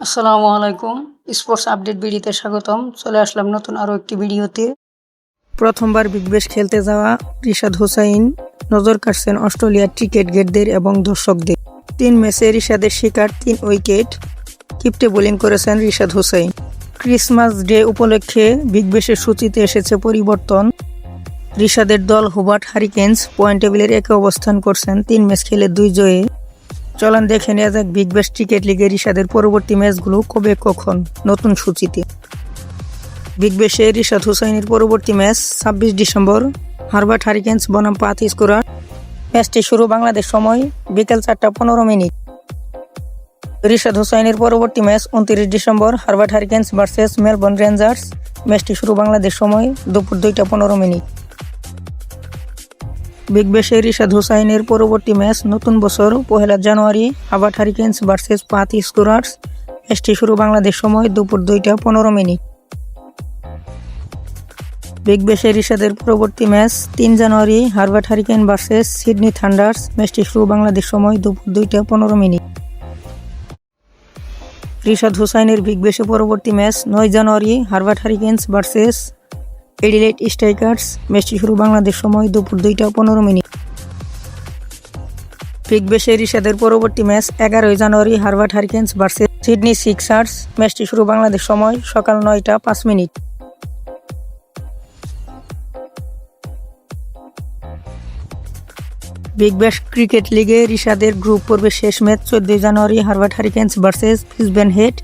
আসসালামু আলাইকুম। Sports update ভিডিওতে স্বাগতম। চলে আসলাম নতুন আরও একটি ভিডিওতে। প্রথমবার বিগ ব্যাশ খেলতে যাওয়া রিশাদ হোসাইন, নজর কাটছেন অস্ট্রেলিয়ার ক্রিকেট গেটদের এবং দর্শকদের। তিন ম্যাচে রিশাদের শিকার, তিন উইকেট কিপ্টে বোলিং করেছেন রিশাদ হোসাইন। ক্রিসমাস ডে উপলক্ষে বিগ ব্যাশের সূচিতে এসেছে পরিবর্তন। রিশাদের দল হুবার্ট হারিকেন্স পয়েন্ট টেবিলের একে অবস্থান করছেন। তিন ম্যাচ খেলে দুই জয়ে চলন দেখে নেওয়া যাক বিগ ব্যাশ ক্রিকেট লিগের রিশাদের পরবর্তী ম্যাচগুলো কবে, কখন? নতুন সূচিতে। বিগ ব্যাশে রিশাদ হুসাইনের পরবর্তী ম্যাচ ছাব্বিশ ডিসেম্বর। হারবার্ট হারিকেন্স, বনাম পাথ স্কোরার। ম্যাচটি শুরু বাংলাদেশ সময় বিকেল চারটা পনেরো মিনিট। রিশাদ হুসাইনের পরবর্তী ম্যাচ উনত্রিশ December. Hobart Hurricanes versus Melbourne Renegades. ম্যাচটি শুরু বাংলাদেশ সময় দুপুর দুইটা পনেরো মিনিট। বিগ ব্যাশে রিশাদ হুসাইনের পরবর্তী ম্যাচ নতুন বছর, পহেলা January Hobart Hurricanes versus Perth Scorchers. ম্যাচটি শুরু বাংলাদেশ সময় দুপুর দুইটা পনেরো মিনিট। বিগ ব্যাশে রিশাদের পরবর্তী ম্যাচ তিন January Hobart Hurricane versus Sydney Thunders. ম্যাচটি শুরু বাংলাদেশ সময় দুপুর দুইটা পনেরো মিনিট। রিশাদ হুসাইনের বিগ ব্যাশে পরবর্তী ম্যাচ নয় January Hobart Hurricanes versus Adelaide Strikers ম্যাচটি শুরু বাংলাদেশ সময় দুপুর দুইটা পনেরো মিনিট। বিগ ব্যাশে রিশাদের পরবর্তী ম্যাচ এগারোই January Hobart Hurricanes versus Sydney Sixers ম্যাচটি শুরু বাংলাদেশ সময় সকাল নয়টা পাঁচ মিনিট। বিগ ব্যাশ ক্রিকেট লিগে রিশাদের গ্রুপ পর্বের শেষ ম্যাচ চোদ্দই January Hobart Hurricanes versus Brisbane Heat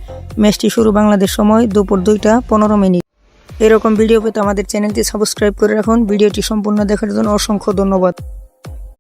ম্যাচটি শুরু বাংলাদেশ সময় দুপুর দুইটা পনেরো মিনিট। এরকম ভিডিও পেতে আমাদের চ্যানেলটি সাবস্ক্রাইব করে রাখুন। ভিডিওটি সম্পূর্ণ দেখার জন্য অসংখ্য ধন্যবাদ।